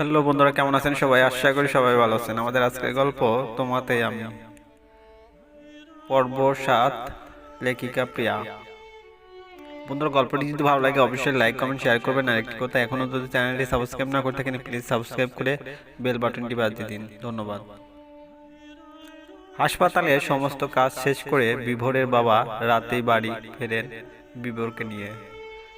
Hello বন্ধুরা, কেমন আছেন সবাই? আশা করি সবাই ভালো আছেন। আমাদের আজকের গল্প তোমাতে আমি। পর্ব সাত, লেখিকা প্রিয়া। বন্ধুরা, গল্পটি যদি ভালো লাগে, অবশ্যই লাইক কমেন্ট শেয়ার করবেন। আর একটি কথা, এখনও যদি চ্যানেলটি সাবস্ক্রাইব না করে থাকেন প্লিজ সাবস্ক্রাইব করে বেল বাটনটি বাজিয়ে দিন। ধন্যবাদ। হাসপাতালে সমস্ত কাজ শেষ করে বিভোরের বাবা রাতেই বাড়ি ফেরেন বিভোরকে নিয়ে।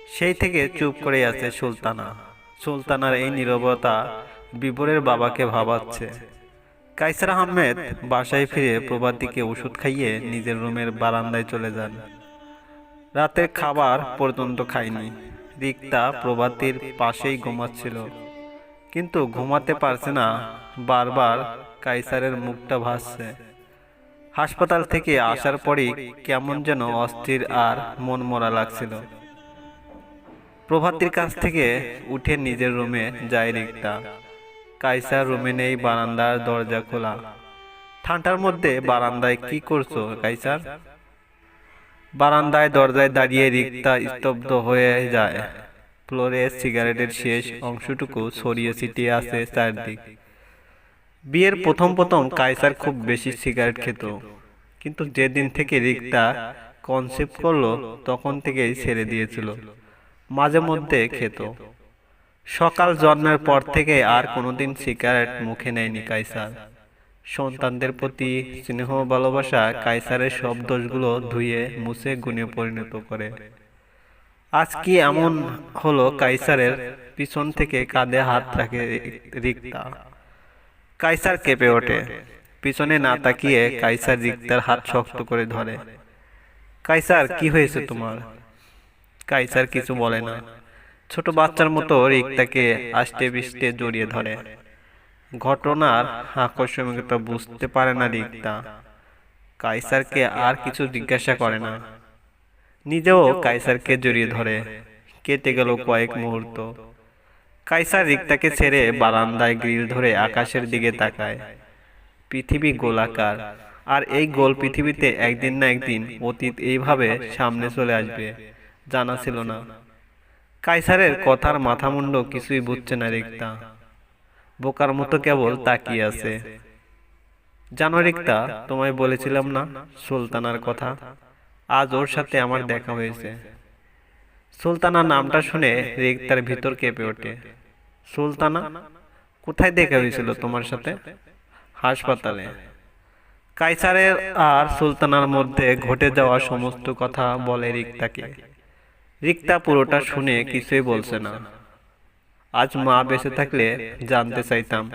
সেই থেকে চুপ করে আছে সুলতানা। সুলতানার এই নীরবতা বিভোরের বাবাকে ভাবাচ্ছে। কাইসার আহমেদ বাসায় ফিরে প্রভাতিকে ওষুধ খাইয়ে নিজের রুমের বারান্দায় চলে যান। রাতের খাবার পর্যন্ত খায়নি। রিক্তা প্রভাতির পাশেই ঘুমাচ্ছিল। কিন্তু ঘুমাতে পারছে না, বারবার কাইসারের মুখটা ভাসছে। হাসপাতাল থেকে আসার পরই কেমন যেন অস্থির আর মন মরা লাগছিল। প্রভাতির কাছ থেকে উঠে নিজের রুমে যায় রিক্তা। কাইসার রুমে নেই বারান্দার দরজা খোলা। ঠান্ডার মধ্যে বারান্দায় কি করছ কাইসার বারান্দায় দরজায় দাঁড়িয়ে রিক্তা স্তব্ধ হয়ে যায়। ফ্লোরে সিগারেটের শেষ অংশটুকু ছড়িয়ে ছিটিয়ে আছে চারদিক। বিয়ের প্রথম প্রথম কাইসার খুব বেশি সিগারেট খেত। কিন্তু যেদিন থেকে রিক্তা কনসেপ্ট করল, তখন থেকেই ছেড়ে দিয়েছিল। মাঝে মধ্যে খেত। সকাল জন্মের পর থেকে আর কোনোদিন সিগারেট মুখে নেয়নি কাইসার সন্তানদের প্রতি স্নেহ ভালোবাসা কাইসারের সব দোষগুলো ধুয়ে, মুছে, গুণে পরিণত করে। আজ কি এমন হলো কাইসারের পিছন থেকে কাঁধে হাত রাখে রিক্তা? কাইসার কেঁপে ওঠে। পিছনে না তাকিয়ে কাইসার রিক্তার হাত শক্ত করে ধরে। কাইসার কি হয়েছে তোমার? কাইসার কিছু বলে না। ছোট বাচ্চার মতো রিক্তাকে আষ্টে বিষ্টে জড়িয়ে ধরে। ঘটনার আকস্মিকতা বুঝতে পারে না রিক্তা। কাইসারকে আর কিছু জিজ্ঞাসা করে না। নিজেও কাইসারকে জড়িয়ে ধরে। কেটে গেল কয়েক মুহূর্ত। কাইসার রিক্তাকে ছেড়ে বারান্দায় গ্রিল ধরে আকাশের দিকে তাকায়। পৃথিবী গোলাকার। আর এই গোল পৃথিবীতে একদিন না একদিন অতীত এইভাবে সামনে চলে আসবে। জানা ছিল না। কাইসারের কথার মাথা মুন্ড কিছুই বুঝছে না রিক্তা। বোকার মতো কেবল তাকিয়ে আছে। জানো রিক্তা, তোমায় বলেছিলাম না সুলতানার কথা? আজ ওর সাথে আমার দেখা হয়েছে। সুলতানা নামটা শুনে রিক্তার ভিতর কেঁপে ওঠে। সুলতানা, কোথায় দেখা হয়েছিল তোমার সাথে? হাসপাতালে। কাইসারের আর সুলতানার মধ্যে ঘটে যাওয়া সমস্ত কথা বলে রিক্তাকে। রিক্তা পুরোটা শুনে কিছুই বলছে না। আজ মা বেঁচে থাকলে জানতে চাইতাম।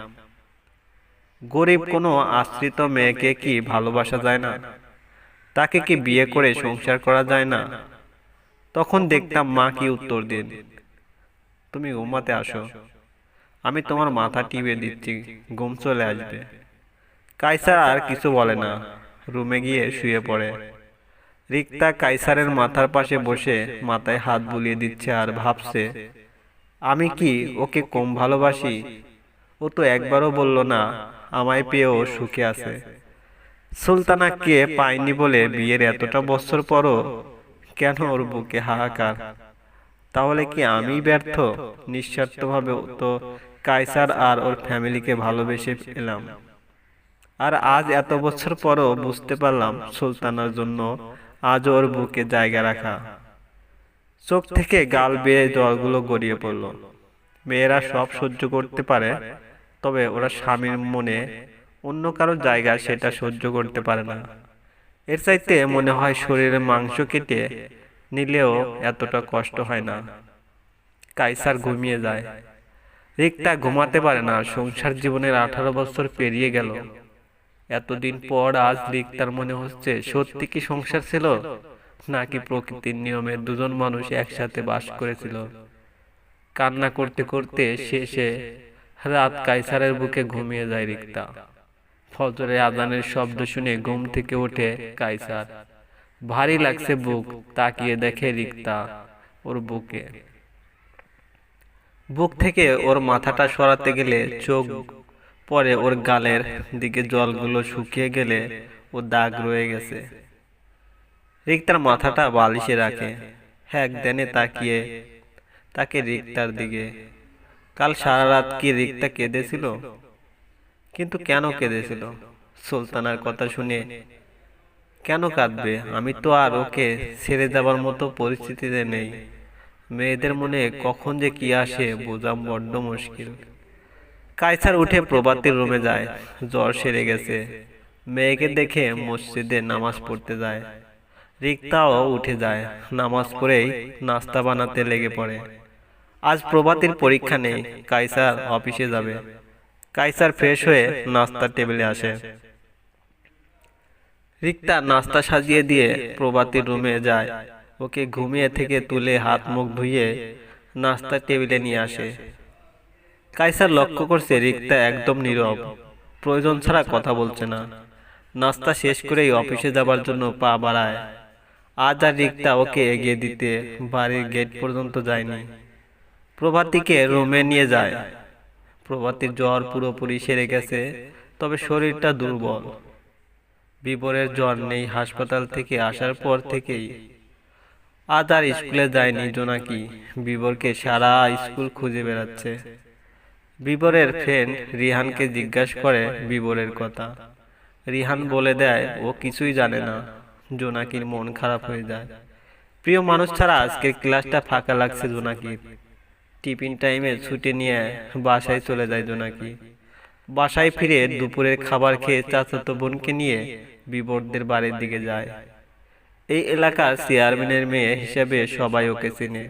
গরিব কোনো আশ্রিত মেয়েকে কি ভালোবাসা যায় না? তাকে কি বিয়ে করে সংসার করা যায় না? তখন দেখতাম মা কি উত্তর দিন। তুমি ঘুমাতে আসো। আমি তোমার মাথা টিপে দিচ্ছি। ঘুম চলে আসবে। কাইসার আর কিছু বলে না। রুমে গিয়ে শুয়ে পড়ে। রিক্তা কাইসারের মাথার পাশে বসে মাথায় হাত বুলিয়ে দিচ্ছে আর ভাবছে, আমি কি ওকে কম ভালোবাসি? ও তো একবারও বলল না, আমায় পেয়েও সুখে আছে। সুলতানা কে পায়নি বলে বিয়ের এতটা বছর পরও কেন ওর বুকে হাহাকার? তাহলে কি আমি ব্যর্থ? নিঃস্বার্থভাবে তো কাইসার আর ওর ফ্যামিলিকে ভালোবেসে এলাম। আর আজ এত বছর পরও বুঝতে পারলাম সুলতানার জন্য আজ ওর বুকে জায়গা রাখা। চোখ থেকে গাল বেয়ে জলগুলো গড়িয়ে পড়ল। মেয়েরা সব সহ্য করতে পারে, তবে ওরা স্বামীর মনে অন্য কারও জায়গা সেটা সহ্য করতে পারে না। এর চাইতে মনে হয় শরীরে মাংস কেটে নিলেও এতটা কষ্ট হয় না। কাইসার ঘুমিয়ে যায়। রিক্তা ঘুমাতে পারে না, সংসার জীবনের আঠারো বছর পেরিয়ে গেল। এতদিন পর আজ রিক্তার মনে হচ্ছে সত্যি কি সংসার ছিল? নাকি প্রকৃতির নিয়মে দুজন মানুষ একসাথে বাস করেছিল? কান্না করতে করতে শেষে রাত কাইসারের বুকে ঘুমিয়ে যায় রিক্তা। ফজরে আজানের শব্দ শুনে ঘুম থেকে ওঠে কাইসার ভারী লাগছে বুক, তাকিয়ে দেখে রিক্তা ওর বুকে। বুক থেকে ওর মাথাটা সরাতে গেলে চোখ পরে ওর গালের দিকে জলগুলো শুকিয়ে গেলে ও দাগ রয়ে গেছে। রিক্তার মাথাটা বালিশে রাখে। হ্যাক দেনে তাকিয়ে তাকে রিক্তার দিকে। কাল সারা রাত কি রিক্তা কেঁদেছিল? কিন্তু কেন কেঁদেছিল? সুলতানার কথা শুনে কেন কাঁদবে? আমি তো আর ওকে ছেড়ে যাবার মতো পরিস্থিতিতে নেই। মেয়েদের মনে কখন যে কি আসে বোঝা বড্ড মুশকিল। কায়সার উঠে প্রভাতির রুমে যায় জ্বর সেরে গেছে। মেয়েকে দেখে মসজিদে নামাজ পড়তে যায়। রিক্তাও উঠে যায় নামাজ পড়েই নাস্তা বানাতে লেগে পড়ে। আজ প্রভাতির পরীক্ষা নেই কাইসার অফিসে যাবে। কাইসার ফ্রেশ হয়ে নাস্তার টেবিলে আসে। রিক্তা নাস্তা সাজিয়ে দিয়ে প্রভাতির রুমে যায়। ওকে ঘুমিয়ে থেকে তুলে হাত মুখ ধুয়ে নাস্তার টেবিলে নিয়ে আসে। কাইসার লক্ষ্য করছে, রিক্তা একদম নীরব। প্রয়োজন ছাড়া কথা বলছে না। নাস্তা শেষ করেই অফিসে যাবার জন্য পা বাড়ায়। আজ আর রিক্তা ওকে এগিয়ে দিতে বাড়ির গেট পর্যন্ত যায়নি। প্রভাতিকে রুমে নিয়ে যায়। প্রভাতির জ্বর পুরোপুরি সেরে গেছে, তবে শরীরটা দুর্বল। বিবরের জ্বর নেই হাসপাতাল থেকে আসার পর থেকেই। আজ আর স্কুলে যায়নি জোনাকি। বিবরকে সারা স্কুল খুঁজে বেড়াচ্ছে। বিবরের ফ্রেন্ড রিহানকে জিজ্ঞাসা করে বিবরের কথা। রিহান বলে দেয় ও কিছুই জানে না। জোনাকির মন খারাপ হয়ে যায়। প্রিয় মানুষ ছাড়া আজকের ক্লাসটা ফাঁকা লাগছে জোনাকির। টিফিন টাইমে ছুটি নিয়ে বাসায় চলে যায় জোনাকি। বাসায় ফিরে দুপুরের খাবার খেয়ে চাচাতো বোনকে নিয়ে বিবরদের বাড়ির দিকে যায়। এই এলাকার চেয়ারম্যানের মেয়ে হিসেবে সবাই ওকে চেনে।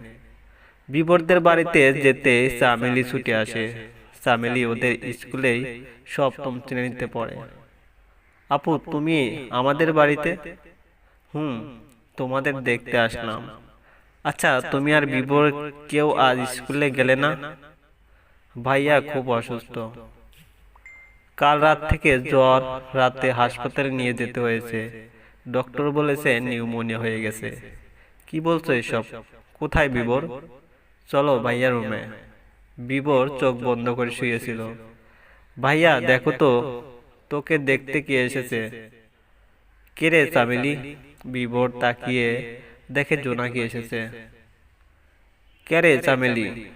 বিবরদের বাড়িতে যেতে চামেলি ছুটে আসে চামেলি ওদের স্কুলেই সপ্তম শ্রেণীতে পড়ে। আপু তুমি আমাদের বাড়িতে? হুম তোমাদের দেখতে আসলাম। আচ্ছা তুমি আর বিবর কেউ আজ স্কুলে গেলে না? ভাইয়া খুব অসুস্থ। কাল রাত থেকে জ্বর রাতে হাসপাতালে নিয়ে যেতে হয়েছে। ডক্টর বলেছে নিউমোনিয়া হয়ে গেছে। কি বলছো এসব? কোথায় বিবর চলো ভাইয়া রুমে। বিবর চোখ বন্ধ করে শুয়েছিল। ভাইয়া দেখো তো তোকে দেখতে কে এসেছে? কে রে চামেলি বিবর তাকিয়ে দেখে জোনাকি এসেছে। কে রে চামেলি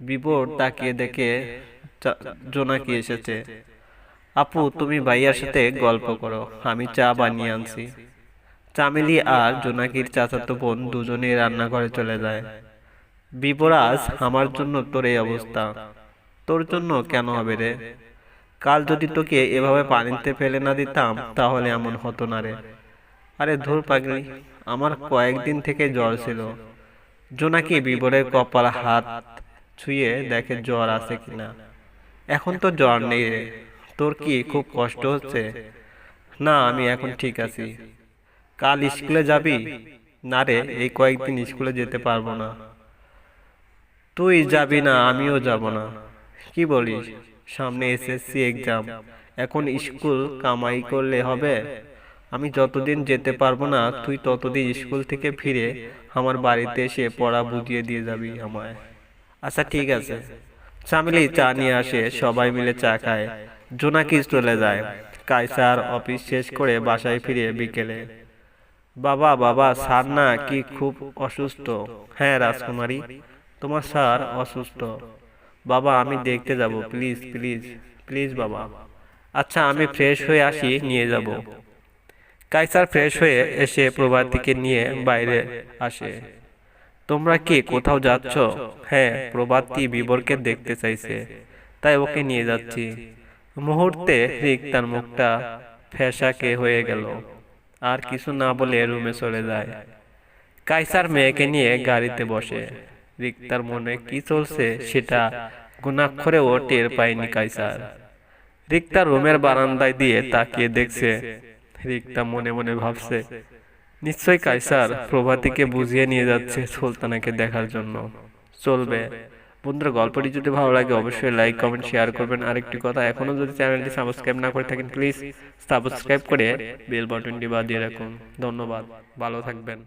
বিবর তাকিয়ে দেখে জোনাকি এসেছে। আপু তুমি ভাইয়ার সাথে গল্প করো। আমি চা বানিয়ে আনছি। চামেলি আর জোনাকির চাচাতো বোন দুজনেই রান্নাঘরে চলে যায়। বিবরাজ আমার জন্য তোর এই অবস্থা। তোর জন্য কেন হবে রে? কাল যদি তোকে এভাবে পানিতে ফেলে না দিতাম, তাহলে এমন হতো না রে। আরে ধুর পাগলি, আমার কয়েকদিন থেকে জ্বর ছিল। জোনাকি বিবরের কপাল, হাত ছুঁয়ে দেখে জ্বর আছে কিনা। এখন তো জ্বর নেই রে। তোর কি খুব কষ্ট হচ্ছে? না, আমি এখন ঠিক আছি। কাল স্কুলে যাবি? না রে, এই কয়েকদিন স্কুলে যেতে পারব না। তুই যাবি না, আমিও যাব না। কি বলিস? সামনে এসএসসি এক্সাম এখন স্কুল কামাই করলে হবে। আমি যতদিন যেতে পারব না, তুই ততদিন স্কুল থেকে ফিরে আমার বাড়িতে এসে পড়া বুঝিয়ে দিয়ে যাবি আমায়। আচ্ছা ঠিক আছে। চামিলি চা নিয়ে আসে, সবাই মিলে চা খায়। জোনাকি চলে যায়। কাইসার অফিস শেষ করে বাসায় ফিরে বিকেলে। বাবা বাবা, স্যার না কি খুব অসুস্থ? হ্যাঁ রাজকুমারী। তোমার স্যার অসুস্থ। বাবা, আমি দেখতে যাব। প্লিজ প্লিজ প্লিজ বাবা। আচ্ছা আমি ফ্রেশ হয়ে আসি, নিয়ে যাব। কাইসার ফ্রেশ হয়ে এসে প্রভাতিকে নিয়ে বাইরে আসে। তোমরা কি কোথাও যাচ্ছ? হ্যাঁ প্রভাতী বিবরকে দেখতে চাইছে। তাই ওকে নিয়ে যাচ্ছি। মুহূর্তে রিক তার মুখটা ফ্যাসাকে হয়ে গেল। আর কিছু না বলে রুমে চলে যায়। কাইসার মেয়েকে নিয়ে গাড়িতে বসে। রিক্তার মনে কি চলছে সেটা গুণাক্ষরেও টের পায়নি কাইসার রিক্তা রুমের বারান্দায় দিয়ে তাকিয়ে দেখছে। রিক্তা মনে মনে ভাবছে, নিশ্চয়ই কাইসার প্রভাতিকে বুঝিয়ে নিয়ে যাচ্ছে সুলতানাকে দেখার জন্য। চলবে। বন্ধুরা, গল্পটি যদি ভালো লাগে অবশ্যই লাইক কমেন্ট শেয়ার করবেন। আরেকটি কথা এখনও যদি চ্যানেলটি সাবস্ক্রাইব না করে থাকেন প্লিজ সাবস্ক্রাইব করে বেল বাটনটি বাজিয়ে রাখুন। ধন্যবাদ। ভালো থাকবেন।